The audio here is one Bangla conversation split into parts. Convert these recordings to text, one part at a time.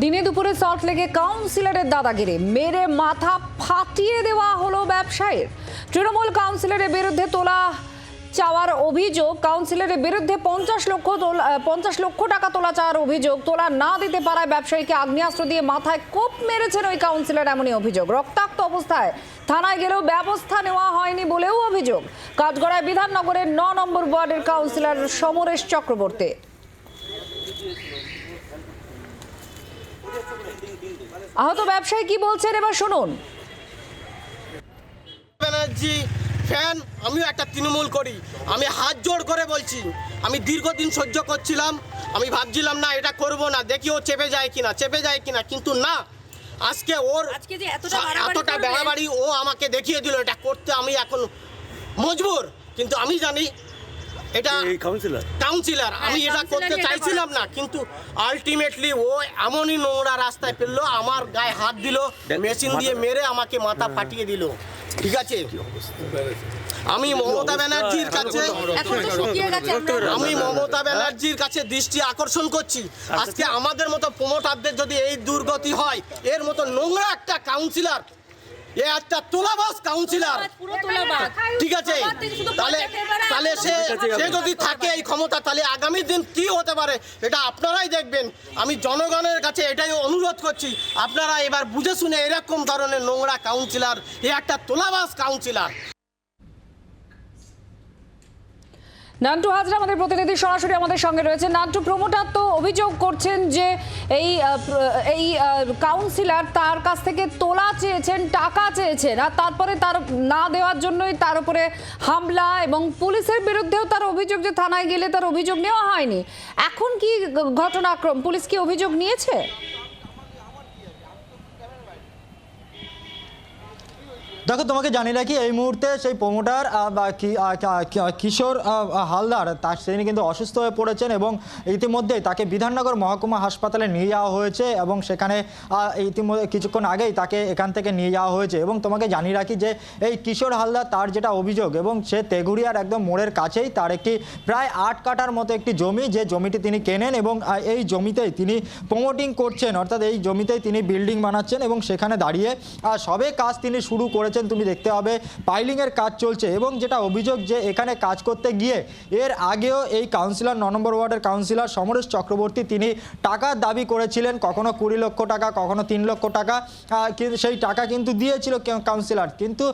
দিনে দুপুরে সল্ট লেগে কাউন্সিলরের দাদাগিরি। মেরে মাথা ফাটিয়ে দেওয়া হলো ব্যবসায়ীর। তৃণমূল কাউন্সিলরের বিরুদ্ধে তোলা চাওয়ার অভিযোগ কাউন্সিলরের বিরুদ্ধে পঞ্চাশ লক্ষ পঞ্চাশ লক্ষ টাকা তোলা চাওয়ার অভিযোগ, তোলা না দিতে পারায় ব্যবসায়ীকে আগ্নেয়াস্ত্র দিয়ে মাথায় কোপ মেরেছেন ওই কাউন্সিলর এমনই অভিযোগ। রক্তাক্ত অবস্থায় থানায় গেলেও ব্যবস্থা নেওয়া হয়নি বলেও অভিযোগ। কাঠগড়ায় বিধাননগরের ন নম্বর ওয়ার্ডের কাউন্সিলর সমরেশ চক্রবর্তী। আহত ব্যবসায়ী কি বলছেন? এবার শুনুন। ব্যানার্জি ফ্যান আমিও একটা তৃণমূল করি। আমি হাত জোড় করে বলছি আমি দীর্ঘদিন সহ্য করছিলাম আমি ভাবছিলাম না এটা করব না দেখি ও চেপে যায় কিনা চেপে যায় কিনা। কিন্তু না আজকে ওর এতটা বাড়াবাড়ি ও আমাকে দেখিয়ে দিল এটা করতে আমি এখন মজবুর। কিন্তু আমি জানি এটা এই কাউন্সিলর কাউন্সিলর আমি এটা করতে চাইছিলাম না কিন্তু আলটিমেটলি ও এমনই নোংরা রাস্তায় ফেলল আমার গায়ে হাত দিল মেশিন দিয়ে মেরে আমাকে মাথা ফাটিয়ে দিল। ঠিক আছে? আমি মমতা ব্যানার্জির কাছে এখন তো শুকিয়ে গেছে আমরা আমি মমতা ব্যানার্জির কাছে দৃষ্টি আকর্ষণ করছি। আজকে আমাদের মতো প্রমোটারদের যদি এই দুর্গতি হয় এর মতো নোংরা একটা কাউন্সিলর এ একটা তোলাবাস কাউন্সিলর ঠিক আছে? তাহলে তাহলে সে সে যদি থাকে এই ক্ষমতা তাহলে আগামী দিন কি হতে পারে? এটা আপনারাই দেখবেন। আমি জনগণের কাছে এটাই অনুরোধ করছি। আপনারা এবার বুঝে শুনে এরকম ধরনের নোংরা কাউন্সিলার এ একটা তোলাবাস কাউন্সিলর নান্টু হাজরা আমাদের প্রতিনিধি সরাসরি আমাদের সঙ্গে রয়েছে নান্টু প্রমোটার তো অভিযোগ করছেন যে এই এই কাউন্সিলর তার কাছ থেকে তোলা চেয়েছেন, টাকা চেয়েছেন আর তারপরে তার না দেওয়ার জন্যই তার উপরে হামলা এবং পুলিশের বিরুদ্ধেও তার অভিযোগ যে থানায় গেলে তার অভিযোগ নেওয়া হয়নি। এখন কি ঘটনাক্রম? পুলিশ কি অভিযোগ নিয়েছে? দেখো, তোমাকে জানি রাখি এই মুহূর্তে সেই প্রমোটার কিশোর হালদার তার তিনি কিন্তু অসুস্থ হয়ে পড়েছেন এবং ইতিমধ্যেই তাকে বিধাননগর মহকুমা হাসপাতালে নিয়ে যাওয়া হয়েছে এবং সেখানে ইতিমধ্যে কিছুক্ষণ আগেই তাকে এখান থেকে নিয়ে যাওয়া হয়েছে এবং তোমাকে জানিয়ে রাখি যে এই কিশোর হালদার তার যেটা অভিযোগ এবং সে তেঘুরিয়ার একদম মোড়ের কাছেই তার একটি প্রায় আট কাটার মতো একটি জমি, যে জমিটি তিনি কেনেন এবং এই জমিতেই তিনি প্রমোটিং করছেন, অর্থাৎ এই জমিতেই তিনি বিল্ডিং বানাচ্ছেন এবং সেখানে দাঁড়িয়ে সবে কাজ তিনি শুরু করেছেন। তুমি দেখতে হবে পাইলিংয়ের কাজ চলছে। এবং যেটা অভিযোগ যে এখানে কাজ করতে গিয়ে এর আগেও এই কাউন্সিলর ন নম্বর ওয়ার্ডের কাউন্সিলর সমরেশ চক্রবর্তী, তিনি টাকার দাবি করেছিলেন, কখনো কুড়ি লক্ষ টাকা, কখনো তিন লক্ষ টাকা। সেই টাকা কিন্তু দিয়েছিল কাউন্সিলর কিন্তু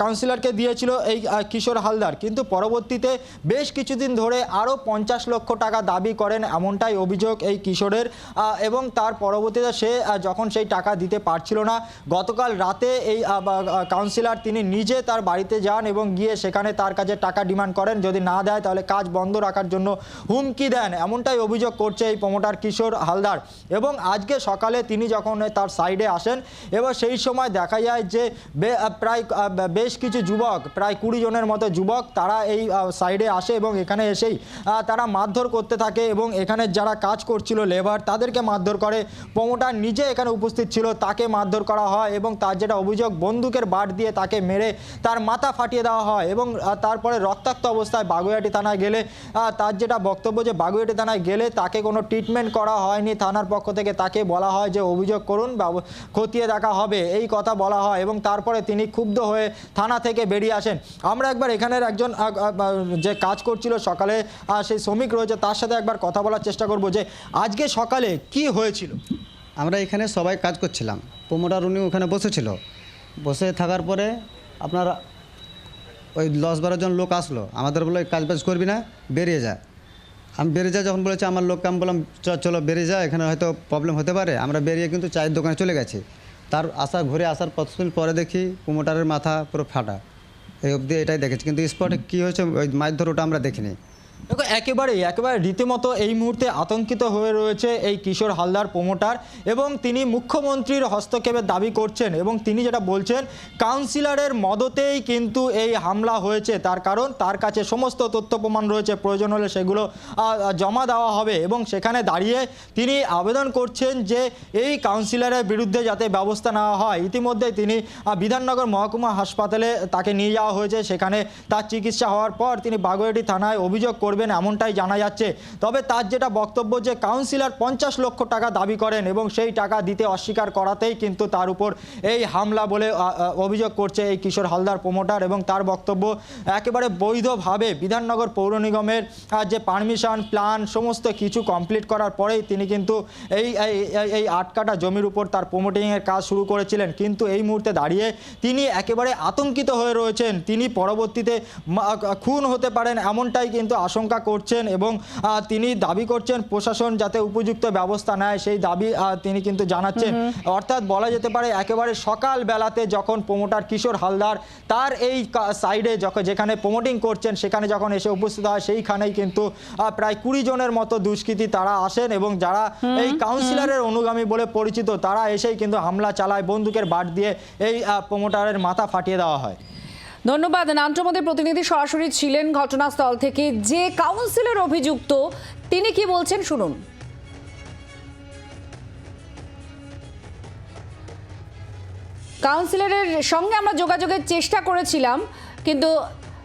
কাউন্সিলরকে দিয়েছিল এই কিশোর হালদার। কিন্তু পরবর্তীতে বেশ কিছুদিন ধরে আরও পঞ্চাশ লক্ষ টাকা দাবি করেন এমনটাই অভিযোগ এই কিশোরের। এবং তার পরবর্তীতে সে যখন সেই টাকা দিতে পারছিল না, গতকাল রাতে এই কাউন্সিলর, তিনি নিজে তার বাড়িতে যান এবং গিয়ে সেখানে তার কাছে টাকা ডিমান্ড করেন। যদি না দেয়, তাহলে কাজ বন্ধ রাখার জন্য হুমকি দেন। এমনটাই অভিযোগ করছে এই প্রমোটার কিশোর হালদার। এবং আজকে সকালে তিনি যখন তার সাইডে আসেন, এবার সেই সময় দেখা যায় যে প্রায় বেশ কিছু যুবক, প্রায় কুড়ি জনের মতো যুবক তারা এই সাইডে আসে এবং এখানে এসেই তারা মারধর করতে থাকে এবং এখানে যারা কাজ করছিল, লেবার, তাদেরকে মারধর করে। প্রমোটার নিজে এখানে উপস্থিত ছিল, তাকে মারধর করা হয় এবং তার যেটা অভিযোগ, বন্দুকের বাট দিয়ে তাকে মেরে তার মাথা ফাটিয়ে দেওয়া হয় এবং তারপরে রক্তাক্ত অবস্থায় বাগুইয়াটি থানায় গেলে তার যেটা বক্তব্য যে বাগুইয়াটি থানায় গেলে তাকে কোনো ট্রিটমেন্ট করা হয়নি, থানার পক্ষ থেকে তাকে বলা হয় যে অভিযোগ করুন, ব্যব- খতিয়ে দেখা হবে, এই কথা বলা হয় এবং তারপরে তিনি ক্ষুব্ধ হয়ে থানা থেকে বেরিয়ে আসেন। আমরা একবার এখানের একজন যে কাজ করছিল সকালে সেই শ্রমিক রয়েছে, তার সাথে একবার কথা বলার চেষ্টা করব যে আজকে সকালে কি হয়েছিল? আমরা এখানে সবাই কাজ করছিলাম। প্রমোটার উনি ওখানে বসেছিল। বসে থাকার পরে আপনার ওই দশ বারো জন লোক আসলো। আমাদের বলে, কাজ বাজ করবি না, বেরিয়ে যা। আমি বেরিয়ে যা যখন বলেছি, আমার লোককে আমি বললাম, "চ- চলো বেরিয়ে যা, এখানে হয়তো প্রবলেম হতে পারে। আমরা বেরিয়ে কিন্তু চায়ের দোকানে চলে গেছি। তার আসা, ঘুরে আসার পথ পরে দেখি কুমোটারের মাথা পুরো ফাটা। এই অবধি এটাই দেখেছি। কিন্তু স্পটে কী হয়েছে, ওই মারধর ওটা আমরা দেখিনি। দেখো, একেবারেই, একেবারে রীতিমতো এই মুহূর্তে আতঙ্কিত হয়ে রয়েছে এই কিশোর হালদার প্রমোটার এবং তিনি মুখ্যমন্ত্রীর হস্তক্ষেপের দাবি করছেন এবং তিনি যেটা বলছেন, কাউন্সিলরের মদতেই কিন্তু এই হামলা হয়েছে। তার কারণ, তার কাছে সমস্ত তথ্য প্রমাণ রয়েছে। প্রয়োজন হলে সেগুলো জমা দেওয়া হবে এবং সেখানে দাঁড়িয়ে তিনি আবেদন করছেন যে এই কাউন্সিলরের বিরুদ্ধে যাতে ব্যবস্থা নেওয়া হয়। ইতিমধ্যে তিনি বিধাননগর মহকুমা হাসপাতালে তাকে নিয়ে যাওয়া হয়েছে। সেখানে তার চিকিৎসা হওয়ার পর তিনি বাগুয়াটি থানায় অভিযোগ করবেন এমনটাই জানা যাচ্ছে। তবে তার যেটা বক্তব্য যে কাউন্সিলর পঞ্চাশ লক্ষ টাকা দাবি করেন এবং সেই টাকা দিতে অস্বীকার করাতেই কিন্তু তার উপর এই হামলা বলে অভিযোগ করছে এই কিশোর হালদার প্রমোটার এবং তার বক্তব্য একেবারে বৈধভাবে বিধাননগর পৌর নিগমের যে পারমিশন, প্ল্যান, সমস্ত কিছু কমপ্লিট করার পরেই তিনি কিন্তু এই, এই- এই জমির উপর তার প্রমোটিংয়ের কাজ শুরু করেছিলেন। কিন্তু এই মুহূর্তে দাঁড়িয়ে তিনি একেবারে আতঙ্কিত হয়ে রয়েছেন। তিনি পরবর্তীতে খুন হতে পারেন এমনটাই কিন্তু আশঙ্কা করছেন এবং তিনি দাবি করছেন প্রশাসন যাতে উপযুক্ত ব্যবস্থা নেয়। সেই দাবি তিনি কিন্তু জানাচ্ছেন। অর্থাৎ বলা যেতে পারে একেবারে সকাল বেলাতে যখন প্রমোটার কিশোর হালদার তার এই সাইডে যখন যেখানে প্রমোটিং করছেন সেখানে যখন এসে উপস্থিত হয় সেইখানেই কিন্তু প্রায় কুড়ি জনের মতো দুষ্কৃতী তারা আসেন এবং যারা এই কাউন্সিলরের অনুগামী বলে পরিচিত তারা এসেই কিন্তু হামলা চালায় বন্দুকের বাট দিয়ে এই প্রমোটারের মাথা ফাটিয়ে দেওয়া হয়। ধন্যবাদ। নান্টমদের প্রতিনিধি সরাসরি ছিলেন ঘটনাস্থল থেকে। যে কাউন্সিলর অভিযুক্ত, তিনি কি বলছেন শুনুন। কাউন্সিলরের সঙ্গে আমরা যোগাযোগের চেষ্টা করেছিলাম, কিন্তু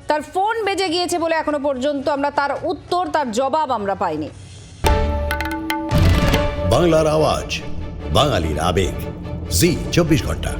তার ফোন বেজে গিয়েছে বলে এখনও পর্যন্ত আমরা তার উত্তর, তার জবাব আমরা পাইনি। বাংলার আওয়াজ, বাঙালির আবেগ। জি, চব্বিশ ঘণ্টা।